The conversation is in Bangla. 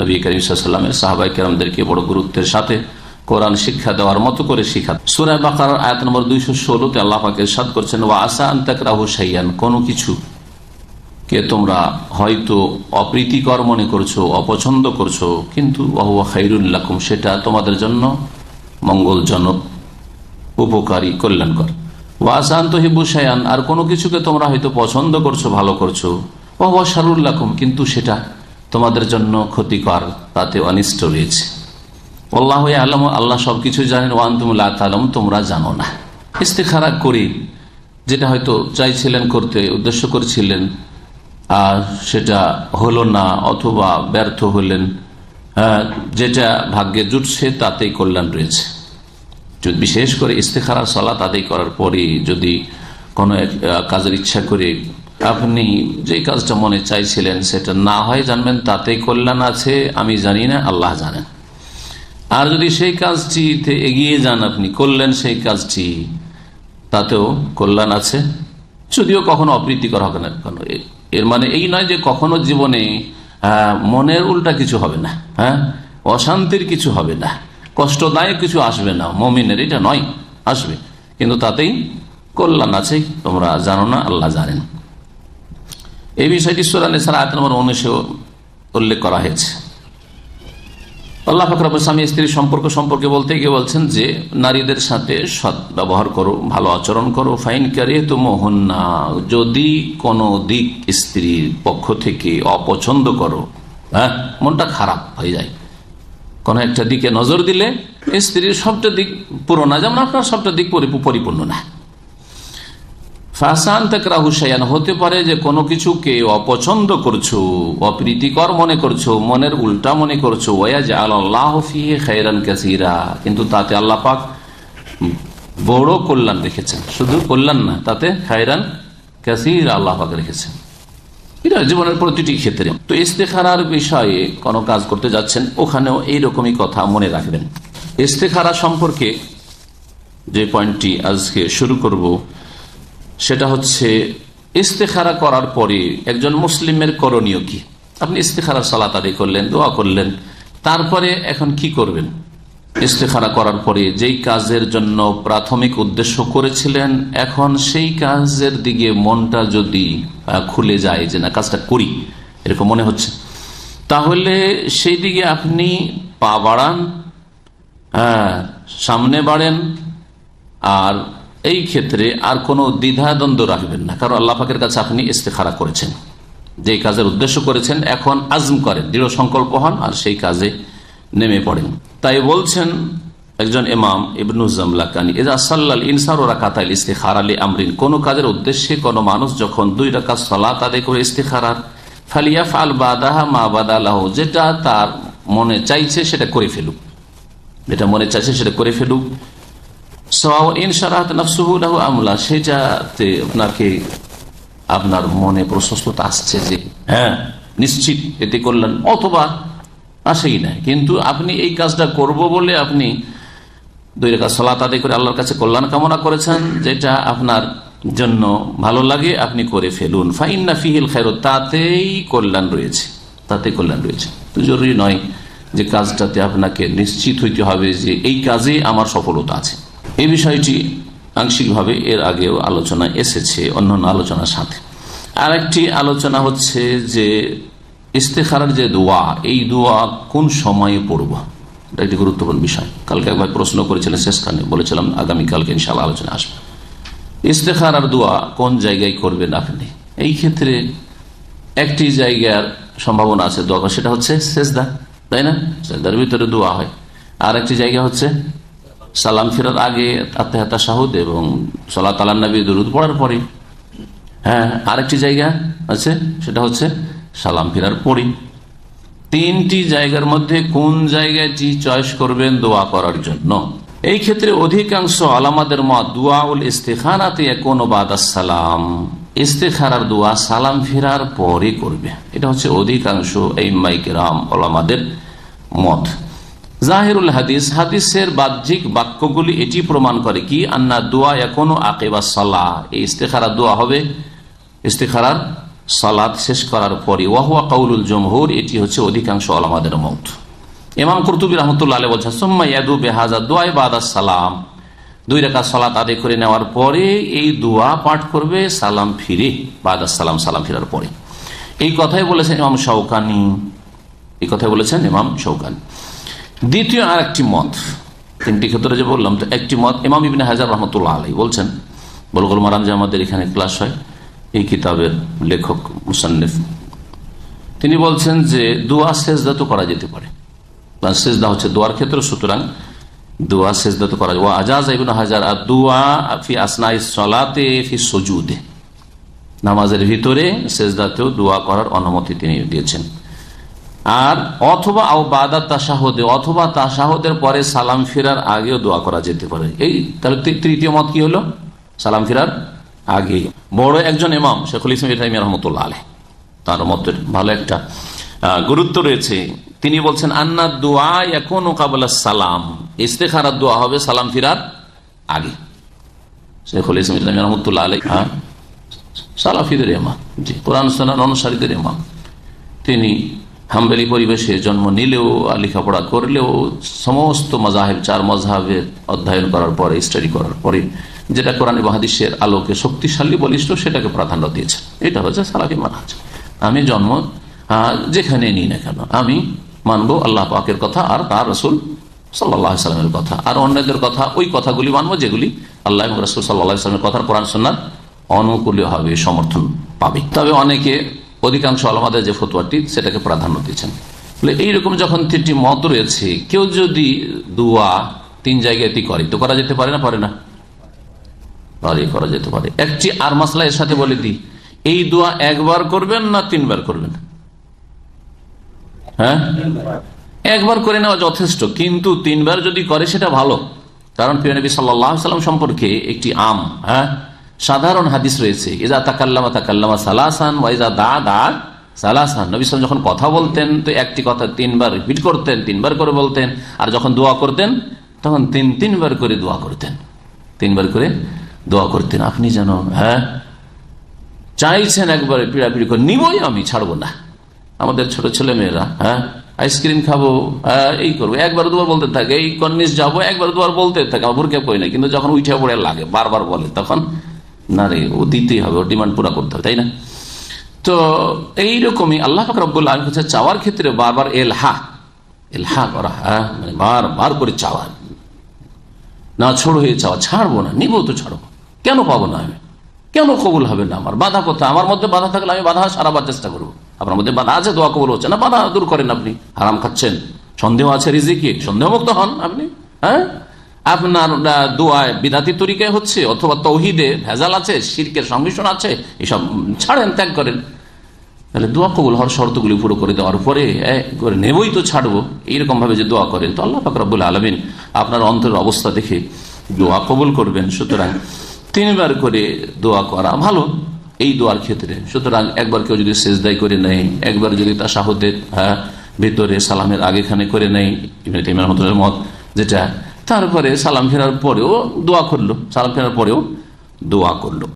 নবী করিম সাহাবাই কেরামদেরকে বড় গুরুত্বের সাথে কোরআন শিক্ষা দেওয়ার মতো করে শিক্ষা সুরায় বাকার আয়াত নম্বর দুইশো ষোলোতে আল্লাহ পাকে সাদ করছেন, ওয়া আসা আন্তাক রাহু সাইয়ান কোনো কিছু কে তোমরা হয়তো অপ্রীতিকর মনে করছ, অপছন্দ করছ, কিন্তু খাইরুল্লাকুম সেটা তোমাদের জন্য মঙ্গলজনক, উপকারী, কল্যাণকর। ওয়াসান্ত হিবু সায়ান আর কোনো কিছুকে তোমরা হয়তো পছন্দ করছ, ভালো করছ ওহুয়া শারুল্লাকুম কিন্তু সেটা তোমাদের জন্য ক্ষতিকর তাতে অনিষ্ট রয়েছে। আল্লাহ আলম আল্লাহ সবকিছু জানেন ওয়ান্তুমুল্লাহ আলম তোমরা জানো না। ইস্তেখারা করি যেটা হয়তো চাইছিলেন করতে উদ্দেশ্য করেছিলেন আর সেটা হলো না অথবা ব্যর্থ হলেন হ্যাঁ, যেটা ভাগ্যে জুটছে তাতেই কল্যাণ রয়েছে। বিশেষ করে ইস্তেখারা সলাত আদায় করার পরে যদি কোনো কাজের ইচ্ছা করে আপনি যে কাজটা মনে চাইছিলেন সেটা না হয় জানবেন, তাতেই কল্যাণ আছে, আমি জানি না, আল্লাহ জানেন। আর যদি সেই কাজটিতে এগিয়ে যান, আপনি করলেন সেই কাজটি, তাতেও কল্যাণ আছে। যদিও কখনো অপ্রীতিকর হবে না, কেন? এর মানে এই নয় যে কখনো জীবনে মনের উল্টা কিছু হবে না হ্যাঁ? অশান্তির কিছু হবে না, কষ্টদায়ক কিছু আসবে না, মমিনের, এটা নয়, আসবে। কিন্তু তাতেই কল্যাণ আছে, তোমরা জানো না, আল্লাহ জানেন। এই বিষয়টি সারা আয়াত নম্বর উনিশে উল্লেখ করা হয়েছে। আল্লাহ ফাকরাবুল স্বামী স্ত্রীর সম্পর্ক সম্পর্কে বলতে গিয়ে বলছেন যে, নারীদের সাথে সৎ ব্যবহার করো, ভালো আচরণ করো, ফাইন কারিয়ে তো মোহন না যদি কোনো দিক স্ত্রীর পক্ষ থেকে অপছন্দ করো হ্যাঁ মনটা খারাপ হয়ে যায়। কোনো একটা দিকে নজর দিলে স্ত্রীর সবটা দিক পুরো না, যেমন আপনার সবটা দিক পরি- পরিপূর্ণ না। ফাসান তাকরা হতে পারে যে কোনো কিছুকে অপছন্দ করছ, অপ্রীতিকর মনে করছ, মনের উল্টা মনে করছ ওয়াজ আল্লাহ ফিহে খাইরান কাসিরা। কিন্তু তাতে আল্লাহ পাক বড় কল্যাণ রেখেছেন। শুধু কল্যাণ না, তাতে খায়রান কাসির আল্লাহ পাক রেখেছেন। জীবনের প্রতিটি ক্ষেত্রে। তো ইস্তেখারার বিষয়ে কোনো কাজ করতে যাচ্ছেন, ওখানেও এইরকমই কথা মনে রাখবেন। ইস্তেখারা সম্পর্কে যে পয়েন্টটি আজকে শুরু করব সেটা হচ্ছে ইস্তেখারা করার পরে একজন মুসলিমের করণীয় কি? আপনি ইস্তেখারা সালাত আদায় করলেন, দোয়া করলেন, তারপরে এখন কি করবেন? ইস্তেখারা করার পরে যেই কাজের জন্য প্রাথমিক উদ্দেশ্য করেছিলেন, এখন সেই কাজের দিকে মনটা যদি খুলে যায় যে না, কাজটা করি, এরকম মনে হচ্ছে। তাহলে সেই দিকে আপনি পা বাড়ান হ্যাঁ সামনে বাড়েন, আর এই ক্ষেত্রে আর কোনো দ্বিধাদ্বন্দ্ব রাখবেন না। কারণ আল্লাহ পাকের কাছে আপনি ইস্তেখারা করেছেন। যে কাজের উদ্দেশ্য করেছেন, এখন আজম করেন। দৃঢ় সংকল্প হন আর সেই কাজে নেমে পড়েন। তাই বলছেন একজন ইমাম ইবনুজামলাকানি এজা সাল্লাল ইনসার ইস্তেখার আলী আমরিন। কোন কাজের উদ্দেশ্যে কোনো মানুষ যখন দুই রাখা সলাত আদায় করে ইস্তেখারার ফালিয়াফ আল বাদাহা মা বাদালাহ, যেটা তার মনে চাইছে সেটা করে ফেলুক। যেটা মনে চাইছে সেটা করে ফেলুক। সেটাতে আপনাকে আপনার মনে প্রশস্ততা আসছে যে হ্যাঁ নিশ্চিত এতে করলেন, অথবা আসেই না কিন্তু আপনি এই কাজটা করব বলে আপনি দুই রেখা সলাত আদায় করে আল্লাহর কাছে কল্যাণ কামনা করেছেন, যেটা আপনার জন্য ভালো লাগে, আপনি করে ফেলুন। ফাইন্না ফিহিল খায়র, তাতেই কল্যাণ রয়েছে তাতে কল্যাণ রয়েছে। তো জরুরি নয় যে কাজটাতে আপনাকে নিশ্চিত হইতে হবে যে এই কাজে আমার সফলতা আছে। এই বিষয়টি আংশিকভাবে এর আগেও আলোচনা এসেছে অন্যান্য আলোচনার সাথে। আর একটি আলোচনা হচ্ছে যে ইস্তেখারার যে দোয়া, এই দোয়া কোন সময়ে পড়ব? এটা একটি গুরুত্বপূর্ণ বিষয়। কালকে একবার প্রশ্ন করেছিলেন শেষখানে, বলেছিলাম আগামীকালকে ইনশাল্লাহ আলোচনা আসবে। ইস্তেখারার দোয়া কোন জায়গায় করবেন আপনি? এই ক্ষেত্রে একটি জায়গার সম্ভাবনা আছে দোয়া সেটা হচ্ছে সেজদা, তাই না? সেজদার ভিতরে দোয়া হয়। আর একটি জায়গা হচ্ছে সালাম ফেরার আগে আত্মাহাতা শাহুদ এবং সলা তালান নবী দরুদ পড়ার পরে হ্যাঁ আরেকটি জায়গা আছে, সেটা হচ্ছে সালাম ফেরার পরে তিনটি জায়গার মধ্যে কোন জায়গাটি চয়েস করবেন দোয়া করার জন্য? এই ক্ষেত্রে অধিকাংশ আলামাদের মত দোয়াউল ইস্তেখানাতে কোন সালাম ইস্তেখারার দোয়া সালাম ফেরার পরে করবে। এটা হচ্ছে অধিকাংশ এই মাইকেরাম আলামাদের মত। জাহিরুল হাদিস, হাদিসের বাহ্যিক বাক্যগুলি এটি প্রমাণ করে কি? আন্না দোয়া এখনও আকেবা সালাহ। এই ইস্তেখারা দোয়া হবে। ইস্তেখারার সালাদ শেষ করার পরে ওয়াহুয়া কাউলুল জমহুর, এটি হচ্ছে অধিকাংশ আলমাদের মত। ইমাম কর্তুবী রহমতুল্লাহ আলী বলছেন বেহাজা সালাম। দুই রেখা সালাত আদায় করে নেওয়ার পরে এই দোয়া পাঠ করবে সালাম ফিরে, বাদা সালাম সালাম ফিরার পরে। এই কথাই বলেছেন ইমাম শৌকানি এই কথাই বলেছেন ইমাম শৌকানি দ্বিতীয় আর একটি মত, তিনটি ক্ষেত্রে যে বললাম, তো একটি মত ইমাম ইবিন হাজার রহমতুল্লাহ আলাই বলছেন, বলগুল মারাম যে আমাদের এখানে ক্লাস হয়, এই কিতাবের লেখক, মুসান্নিফ, তিনি বলছেন যে দোয়া সেজদা তো করা যেতে পারে। সেজদা হচ্ছে দোয়ার ক্ষেত্রে, সুতরাং দোয়া সেজদা তো করা যায়। ও আজাজ ইবিন হাজার, আর দোয়া ফি আসনাই সলাতে ফি সজুদে। নামাজের ভিতরে সেজদাতেও দোয়া করার অনুমতি তিনি দিয়েছেন। আর অথবা আও বাদা তাসাহদে অথবা তাসাহদের পরে সালাম ফেরার আগেও দোয়া করা যেতে পারে। এই, তাহলে তৃতীয় মত কি হলো? সালাম ফেরার আগে বড় একজন ইমাম, শেখুল ইসলাম ইসলাম রহমতুল্লাহ আলহ তার মতের ভালো একটা গুরুত্ব রয়েছে। তিনি বলছেন, আন্না দোয়া এখন কাবলা সালাম। ইস্তেখারার দোয়া হবে সালাম ফিরার আগে। শেখুল ইসলাম ইসলাম রহমতুল্লাহ আলহ সালাফিদের ইমাম, জি, কোরআন অনুসারীদের ইমাম। তিনি হাম্বেলি পরিবেশে জন্ম নিলেও লেখাপড়া করলেও সমস্ত মজাহেব চার মজাহের অধ্যয়ন করার পরে স্টাডি করার পরে যেটা কোরআন বাহাদিসের আলোকে শক্তিশালী বলিষ্ঠ সেটাকে প্রাধান্য দিয়েছে এটা হচ্ছে সালাফি মানহাজ। আমি জন্ম যেখানে নিই না কেন, আমি মানবো আল্লাহ পাকের কথা আর তার রসুল সাল্লাহ সাল্লামের কথা। আর অন্যদের কথা, ওই কথাগুলি মানবো যেগুলি আল্লাহ রসুল সাল্লাহ সাল্লামের কথার কোরআন সন্ন্যার অনুকূলীয় হবে সমর্থন পাবে। তবে অনেকে অধিকাংশ আলমাদের যে ফতুয়াটি, সেটাকে প্রাধান্য দিচ্ছেন। এইরকম যখন তিনটি মত রয়েছে, কেউ যদি দুয়া তিন জায়গাতে করে, তো করা যেতে পারে না? পারে না। করা যেতে পারে। একটি আর মাসলা এর সাথে বলে দিই, এই দোয়া একবার করবেন না তিনবার করবেন? হ্যাঁ? একবার করে নেওয়া যথেষ্ট, কিন্তু তিনবার যদি করে, সেটা ভালো। কারণ প্রিয় নবী সাল্লাম সম্পর্কে একটি আম হ্যাঁ? সাধারণ হাদিস রয়েছে। ইজা তাকাল্লামা তাকাল্লামা সালাসান ওয়াইজা দা দা সালাসান। নবী সালাম যখন কথা বলতেন, তো একটি কথা তিনবার রিপিট করতেন, তিনবার করে বলতেন, আর যখন দোয়া করতেন, তখন তিন, তিনবার করে দোয়া করতেন। তিনবার করে দোয়া করতেন। আপনি যেন হ্যাঁ চাইছেন একবার পিড়াপিড়ি করে, নিবই আমি, ছাড়বো না। আমাদের ছোট ছেলে মেয়েরা হ্যাঁ আইসক্রিম খাব এই করব, একবার দুবার বলতে থাকে, এই কর্নিশ যাব, একবার দুবার বলতে থাকে, আমার ভুরকে কই না কিন্তু যখন উঠে পড়ে লাগে, বারবার বলে, তখন না রে, ও দিতেই হবে, ওর ডিমান্ড পুরা করতে হবে, তাই না? তো এইরকমই আল্লাহ ফাকরাবুল্লাহ আমি কাছে চাওয়ার ক্ষেত্রে বারবার এলহা এলহা করা হ্যাঁ? মানে বারবার করে চাওয়া। না, ছোড় হয়ে চাওয়া, ছাড়বো না, নিবো তো ছাড়বো কেন পাবো না আমি? কেন কবুল হবে না আমার? বাধা কোথায়? আমার মধ্যে বাধা থাকলে আমি বাধা সারাবার চেষ্টা করব। আপনার মধ্যে বাধা আছে, দোয়া কবুল হচ্ছে না? বাধা দূর করেন আপনি। হারাম খাচ্ছেন। সন্দেহ আছে, রিজিকে। সন্দেহ মুক্ত হন আপনি হ্যাঁ? আপনার দোয়ায় বিদাতি তরিকায় হচ্ছে অথবা তৌহিদে ভেজাল আছে, শিরকের সংমিশ্রণ আছে, এসব ছাড়েন, ত্যাগ করেন। তাহলে দোয়া কবুল হওয়ার শর্তগুলি পুরো করে দেওয়ার পরে করে নেবই তো ছাড়বো এইরকম ভাবে যে দোয়া করেন, তো আল্লাহ ফাকরাবুল আলমিন আপনার অন্তরের অবস্থা দেখে দোয়া কবুল করবেন। সুতরাং তিনবার করে দোয়া করা ভালো, এই দোয়ার ক্ষেত্রে। সুতরাং একবার কেউ যদি সেজদাই করে নেয়, একবার যদি তা সাহদের হ্যাঁ ভেতরে সালামের আগেখানে করে নেয় মত যেটা তারপরে সালাম ফেরার পরেও দোয়া করল। সালাম ফেরার পরেও দোয়া করল।